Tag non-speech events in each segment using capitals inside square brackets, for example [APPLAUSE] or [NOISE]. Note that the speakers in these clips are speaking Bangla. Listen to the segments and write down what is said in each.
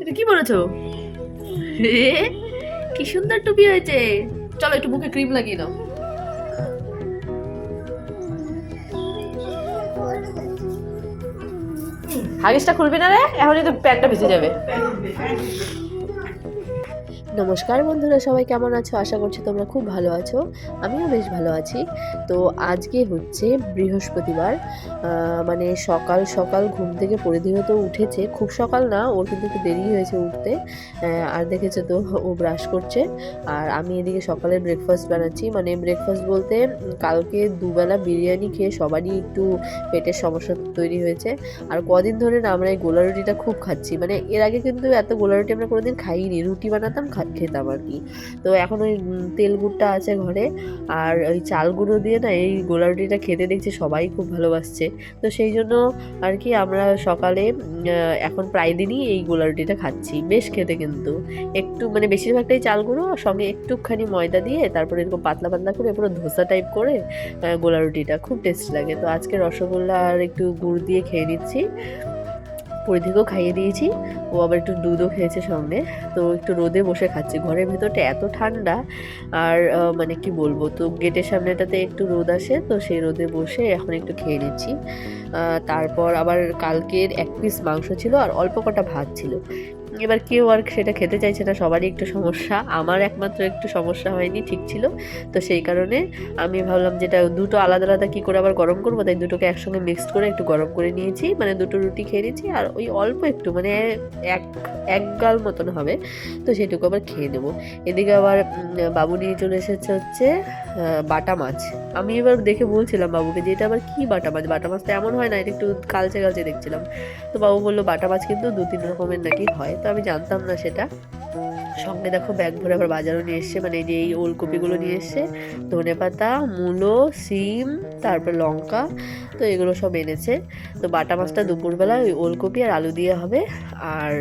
এটা কি বলেছ? কি সুন্দর টুপি হয়েছে। চলো একটু মুখে ক্রিম লাগিয়ে দাও হাগিসটা খুলবি না রে? এখনই তো প্যান্টটা ভিজে যাবে। নমস্কার বন্ধুরা, সবাই কেমন আছো? আশা করছি তোমরা খুব ভালো আছো। আমিও বেশ ভালো আছি। তো আজকে হচ্ছে বৃহস্পতিবার মানে সকাল সকাল ঘুম থেকে পরিধেয় তো উঠেছে। খুব সকাল না, ওর কিন্তু একটু দেরি হয়েছে উঠতে। আর দেখেছ তো, ও ব্রাশ করছে। আর আমি এদিকে সকালে ব্রেকফাস্ট বানাচ্ছি। মানে ব্রেকফাস্ট বলতে কালকে দুবেলা বিরিয়ানি খেয়ে সবারই একটু পেটের সমস্যা তৈরি হয়েছে। আর কদিন ধরে না আমরা এই গোলা রুটিটা খুব খাচ্ছি। মানে এর আগে কিন্তু এত গোলা রুটি আমরা কোনোদিন খাইনি। রুটি বানাতাম, খা- খেতাম আর কি। তো এখন ওই তেল গুড়টা আছে ঘরে, আর ওই চাল গুঁড়ো দিয়ে না এই গোলা রুটিটা খেতে দেখছি সবাই খুব ভালোবাসছে। তো সেই জন্য আর কি আমরা সকালে এখন প্রায় দিনই এই গোলা রুটিটা খাচ্ছি। বেশ খেতে কিন্তু। একটু মানে বেশিরভাগটাই চাল গুঁড়ো সঙ্গে একটুখানি ময়দা দিয়ে তারপরে এরকম পাতলা পাতলা করে পুরো ধোসা টাইপ করে গোলা রুটিটা। খুব টেস্ট লাগে। তো আজকে রসগোল্লা আর একটু গুড় দিয়ে খেয়ে নিচ্ছি। পরিধিকেও খাইয়ে দিয়েছি। ও আবার একটু দুধও খেয়েছে সঙ্গে। তো একটু রোদে বসে খাচ্ছি। ঘরের ভেতরটা এত ঠান্ডা আর মানে কি বলব, তো গেটের সামনেটাতে একটু রোদ আসে, তো সেই রোদে বসে এখন একটু খেয়ে নিচ্ছি। তারপর আবার কালকের এক পিস মাংস ছিল আর অল্প কটা ভাত ছিল। এবার কেউ আর সেটা খেতে চাইছে না, সবারই একটু সমস্যা। আমার একমাত্র একটু সমস্যা হয়নি, ঠিক ছিল। তো সেই কারণে আমি ভাবলাম যেটা দুটো আলাদা আলাদা কী করে আবার গরম করব, তাই দুটোকে একসঙ্গে মিক্সড করে একটু গরম করে নিয়েছি। মানে দুটো রুটি খেয়ে নিয়েছি, আর ওই অল্প একটু মানে এক এক গাল মতন হবে। তো সেটুকু আবার খেয়ে নেব। এদিকে আবার বাবু নিয়ে চলে এসেছে হচ্ছে বাটা মাছ। আমি এবার দেখে বলছিলাম বাবুকে যে এটা আবার কি বাটা মাছ? বাটা মাছ তো এমন হয় না, এটা একটু কালচে কালচে দেখছিলাম। তো বাবু বলল, বাটা মাছ কিন্তু দু তিন রকমের নাকি হয়। তো আমি জানতাম না সেটা। সঙ্গে দেখো ব্যাগ ভরে আবার বাজারও নিয়ে এসছে মানে এই যে এই ওলকপিগুলো নিয়ে এসছে। ধনে পাতা, মূলো, সিম, তারপর লঙ্কা, তো এগুলো সব এনেছে। তো বাটা মাছটা দুপুরবেলা ওই ওলকপি আর আলু দিয়ে হবে। আর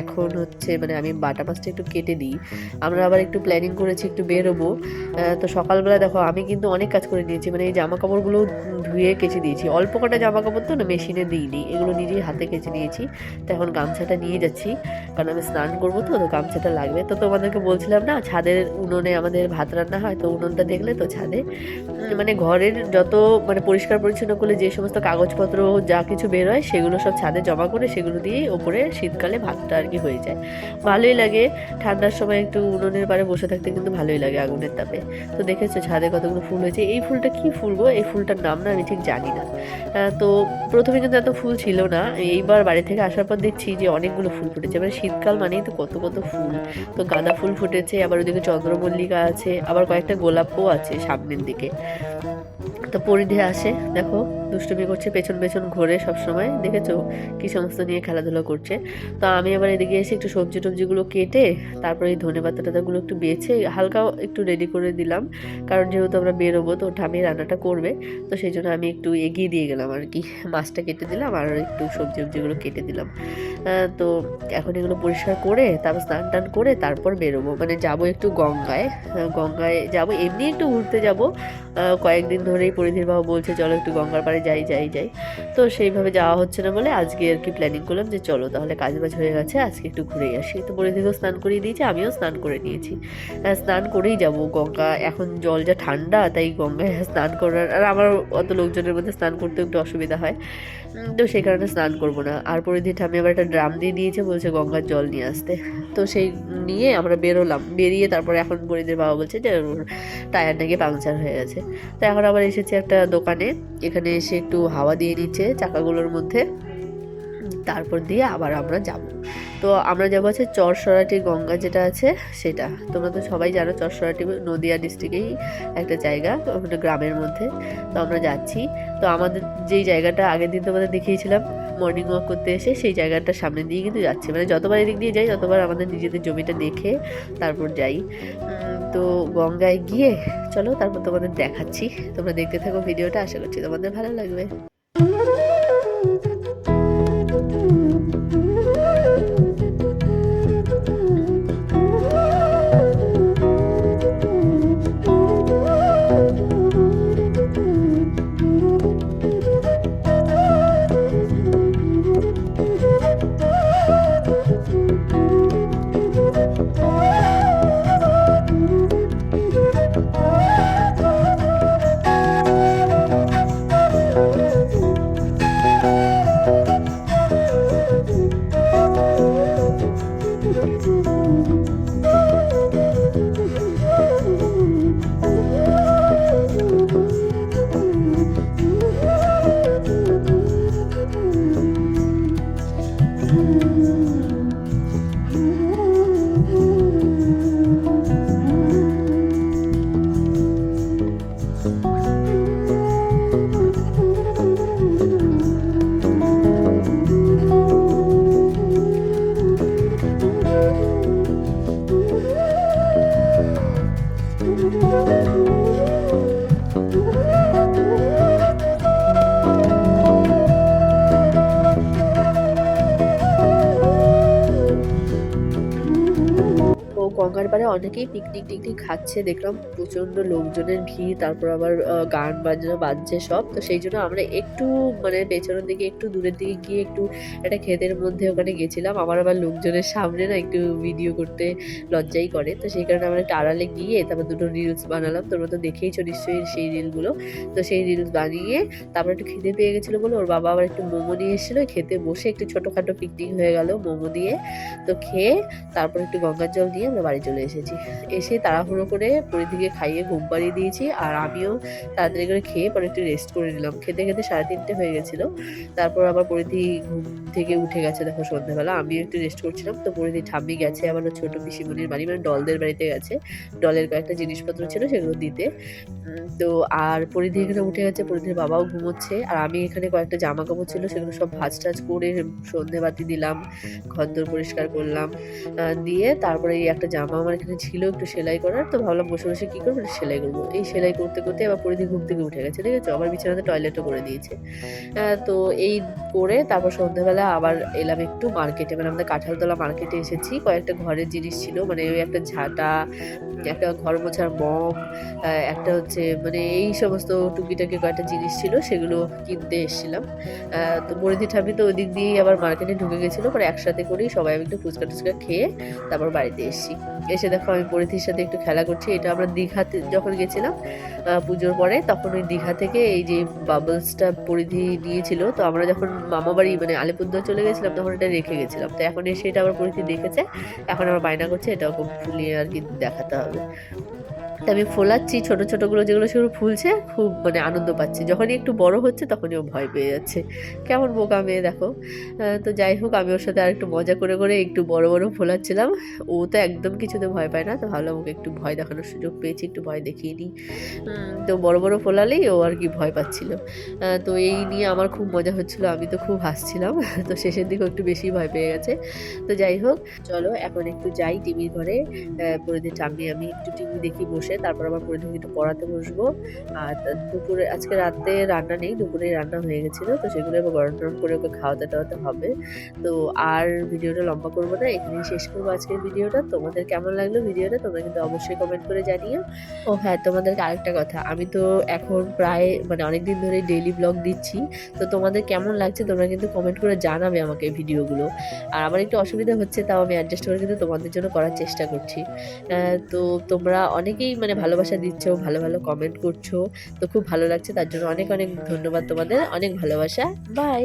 এখন হচ্ছে মানে আমি বাটা মাছটা একটু কেটে দিই। আমরা আবার একটু প্ল্যানিং করেছি একটু বেরোবো। তো সকালবেলা দেখো আমি কিন্তু অনেক কাজ করে নিয়েছি মানে এই জামা কাপড়গুলো ধুয়ে কেচে দিয়েছি। অল্প কটা জামা কাপড় তো না মেশিনে দিইনি, এগুলো নিজেই হাতে কেচে নিয়েছি। তো এখন গামছাটা নিয়ে যাচ্ছি, কারণ আমি স্নান করব তো গামছাটা লাগবে। তো তোমাদেরকে বলছিলাম না ছাদের উনুনে আমাদের ভাত রান্না হয় তো উনুনটা দেখলে তো ছাদে। মানে ঘরের যত মানে পরিষ্কার পরিচ্ছন্ন করলে যে সমস্ত কাগজপত্র যা কিছু বের হয় সেগুলো সব ছাদে জমা করে সেগুলো দিয়েই ওপরে শীতকালে ভাতটা আর কি হয়ে যায়। ভালোই লাগে। ঠান্ডার সময় একটু উনুনের পাড়ে বসে থাকতে কিন্তু ভালোই লাগে আগুনের তাপে। তো দেখেছ ছাদে কতগুলো ফুল হয়েছে। এই ফুলটা কি ফুল গো? এই ফুলটার নাম না আমি ঠিক জানি না। তো প্রথমে কিন্তু এত ফুল ছিল না। এইবার বাড়ি থেকে আসার পর দেখছি যে অনেকগুলো ফুল ফুটেছে। মানে শীতকাল মানেই তো কত কত ফুল। তো গাঁদা ফুল ফুটেছে, আবার ওদিকে চন্দ্রমল্লিকা আছে, আবার কয়েকটা গোলাপও আছে সামনের দিকে। তো পরিধে আসে, দেখো। দুষ্টুমি করছে, পেছন পেছন ঘোরে সব সময় দেখেছ কি সমস্ত নিয়ে খেলাধুলা করছে। তো আমি আবার এদিকে এসে একটু সবজি টবজিগুলো কেটে, তারপরে এই ধনে পাতা টাতাগুলো একটু বেছে হালকা একটু রেডি করে দিলাম। কারণ যেহেতু আমরা বেরোবো, তো ঠামি রান্নাটা করবে। তো সেই জন্য আমি একটু এগিয়ে দিয়ে গেলাম আর কি। মাছটা কেটে দিলাম আর একটু সবজি টবজিগুলো কেটে দিলাম। তো এখন এগুলো পরিষ্কার করে, তারপর স্নান টান করে তারপর বেরোবো। মানে যাব একটু গঙ্গায়। গঙ্গায় যাব, এমনি একটু ঘুরতে যাব। কয়েকদিন ধরেই পরিধির বাবু বলছে, চলো একটু গঙ্গার পাড়ে যাই যাই যাই তো সেইভাবে যাওয়া হচ্ছে না বলে আজকে আর কি প্ল্যানিং করলাম যে চলো তাহলে কাজ বাজ হয়ে গেছে, আজকে একটু ঘুরেই আসি। তো পরিধিকেও স্নান করিয়ে দিয়েছি, আমিও স্নান করে নিয়েছি। স্নান করেই যাব গঙ্গা। এখন জল যা ঠান্ডা, তাই গঙ্গায় [LAUGHS] স্নান করার, আর আমার অত লোকজনের মধ্যে স্নান করতে একটু অসুবিধা হয়। তো সেই কারণে স্নান করব না। আর পরিধি ঠামি আবার একটা ড্রাম দিয়ে দিয়েছে, বলছে গঙ্গার জল নিয়ে আসতে। তো সেই নিয়ে আমরা বেরোলাম। বেরিয়ে তারপরে এখন পরিধির বাবা বলছে যে টায়ার নাকি পাংচার হয়ে গেছে। তো এখন আবার এসেছি একটা দোকানে। এখানে এসে একটু হাওয়া দিয়ে নিচ্ছে চাকাগুলোর মধ্যে। তারপর দিয়ে আবার আমরা যাব। তো আমরা যাব হচ্ছে চরসরাটি গঙ্গা যেটা আছে সেটা। তোমরা তো সবাই জানো চরসরাটি নদিয়া ডিস্ট্রিক্টেই একটা জায়গা ওখানে গ্রামের মধ্যে। তো আমরা যাচ্ছি। তো আমাদের যেই জায়গাটা আগের দিন তোমাদের দেখিয়েছিলাম মর্নিং ওয়াক করতে এসে সেই জায়গাটার সামনে দিয়ে কিন্তু যাচ্ছি। মানে যতবার এদিক দিয়ে যাই, ততবার আমাদের নিজেদের জমিটা দেখে তারপর যাই। তো গঙ্গায় গিয়ে চলো, তারপর তোমাদের দেখাচ্ছি। তোমরা দেখতে থাকো ভিডিওটা, আশা করছি তোমাদের ভালো লাগবে। গঙ্গার পাড়ে অনেকেই পিকনিক টিকনিক খাচ্ছে, দেখলাম প্রচণ্ড লোকজনের ভিড়, তারপর আবার গান বাজনা বাজছে সব, তো সেই জন্য আমরা একটু মানে পেছনের দিকে একটু দূরের দিকে গিয়ে একটু একটা ক্ষেতের মধ্যে ওখানে গেছিলাম আমার আবার লোকজনের সামনে না একটু ভিডিও করতে লজ্জাই করে, তো সেই কারণে আমরা একটা আড়ালে গিয়ে তারপর দুটো রিলস বানালাম, তোমরা তো দেখেইছো নিশ্চয়ই সেই রিলগুলো তো সেই রিলস বানিয়ে তারপর একটু খিদে পেয়ে গেছিল বলে ওর বাবা আবার একটু মোমো নিয়ে এসেছিল, খেতে বসে একটু ছোটোখাটো পিকনিক হয়ে গেল মোমো দিয়ে, তো খেয়ে তারপর একটু গঙ্গার জল দিয়ে আমরা বাড়ি চলে এসেছি। এসে তাড়াহুড়ো করে পরিধিকে খাইয়ে ঘুম পাড়িয়ে দিয়েছি আর আমিও তাড়াতাড়ি করে খেয়ে পরে একটু রেস্ট করে নিলাম। খেতে খেতে সাড়ে তিনটে হয়ে গেছিল। তারপর আবার পরিধি ঘুম থেকে উঠে গেছে দেখো সন্ধ্যাবেলা। আমিও একটু রেস্ট করছিলাম। তো পরিধি ঠাম্মি গেছে ওর ছোটো পিসিমণির বাড়ি মানে ডলদের বাড়িতে গেছে। ডলের কয়েকটা জিনিসপত্র ছিল সেগুলো দিতে। তো আর পরিধি এখানে উঠে গেছে, পরিধির বাবাও ঘুমোচ্ছে। আর আমি এখানে কয়েকটা জামা কাপড় ছিল, সেগুলো সব ভাজ টাজ করে সন্ধে বাতি দিলাম ঘরদোর পরিষ্কার করলাম দিয়ে তারপরে এই একটা জামা আমার এখানে ছিল একটু সেলাই করার, তো ভাবলাম বসে বসে কী করব? সেলাই করব। এই সেলাই করতে করতে আবার পরিধি ঘুম থেকে উঠে গেছে, ঠিক আছে? আবার বিছানাতে টয়লেটও করে দিয়েছে। তো এই করে তারপর সন্ধ্যাবেলা আবার এলাম একটু মার্কেটে মানে আমাদের কাঁঠালতলা মার্কেটে এসেছি। কয়েকটা ঘরের জিনিস ছিল মানে ওই একটা ঝাঁটা, একটা ঘর মোছার মগ একটা হচ্ছে মানে এই সমস্ত টুকিটাকি কয়েকটা জিনিস ছিল, সেগুলো কিনতে এসেছিলাম। তো পরিধি ঠামি তো ওদিক দিয়েই আবার মার্কেটে ঢুকে গেছিল। পরে একসাথে করেই সবাই একটু ফুচকা টুচকা খেয়ে তারপর বাড়িতে এসেছি। এসে দেখো আমি পরিধির সাথে একটু খেলা করছি। এটা আমরা দীঘাতে যখন গেছিলাম পুজোর পরে, তখন ওই দীঘা থেকে এই যে বাবলসটা পরিধি নিয়েছিল তো আমরা যখন মামা বাড়ি মানে আলিপুরদুয়ার চলে গেছিলাম, তখন এটা রেখে গেছিলাম। তো এখন এসে এটা আবার পরিধি দেখেছে। এখন আমার বায়না করছে এটা ওকে ফুলিয়ে আর কি দেখাতে হবে। তো আমি ফোলাচ্ছি ছোট ছোটগুলো যেগুলো সেগুলো ফুলছে, খুব মানে আনন্দ পাচ্ছি। যখনই একটু বড় হচ্ছে তখনই ও ভয় পেয়ে যাচ্ছে। কেমন বোকা মেয়ে দেখো। তো যাই হোক, আমি ওর সাথে আর একটু মজা করে করে একটু বড় বড় ফোলাচ্ছিলাম। ও তো একদম কিছুতে ভয় পায় না, তো ভাবলাম ওকে একটু ভয় দেখানোর সুযোগ পেয়েছি, একটু ভয় দেখিয়ে নিই। তো বড় বড় ফোলালেই ও আর কি ভয় পাচ্ছিল। তো এই নিয়ে আমার খুব মজা হচ্ছিল, আমি তো খুব হাসছিলাম। [LAUGHS] তো শেষের দিকে একটু বেশি ভয় পেয়ে গেছে। তো যাই হোক, চলো এখন একটু যাই টিভির ঘরে। পরিধি ঠাম্মি আমি একটু টিভি দেখি, বসে। তারপর আবার পরিধিকে একটু পড়াতে বসবো। আর দুপুরে, আজকে রাতে রান্না নেই দুপুরে রান্না হয়ে গেছিল, তো সেগুলো এবার গরম টরম করে ওকে খাওয়াতে টাওয়াতে হবে। তো আর ভিডিওটা লম্বা করব না, এখানেই শেষ করব আজকের ভিডিওটা। তোমাদের কেমন লাগল ভিডিওটা, তোমরা কিন্তু অবশ্যই কমেন্ট করে জানিও। ও হ্যাঁ তোমাদেরকে আরেকটা কথা, আমি তো এখন প্রায় মানে অনেক দিন ধরে ডেইলি ব্লগ দিচ্ছি। তো তোমাদের কেমন লাগছে, তোমরা কিন্তু কমেন্ট করে জানাবে আমাকে ভিডিওগুলো। আর আমার একটু অসুবিধা হচ্ছে, তাও আমি অ্যাডজাস্ট করে কিন্তু তোমাদের জন্য করার চেষ্টা করছি। তো তোমরা অনেকেই মানে ভালোবাসা দিচ্ছ, ভালো ভালো কমেন্ট করছ, তো খুব ভালো লাগছে, তার জন্য অনেক অনেক ধন্যবাদ তোমাদের, অনেক ভালোবাসা বাই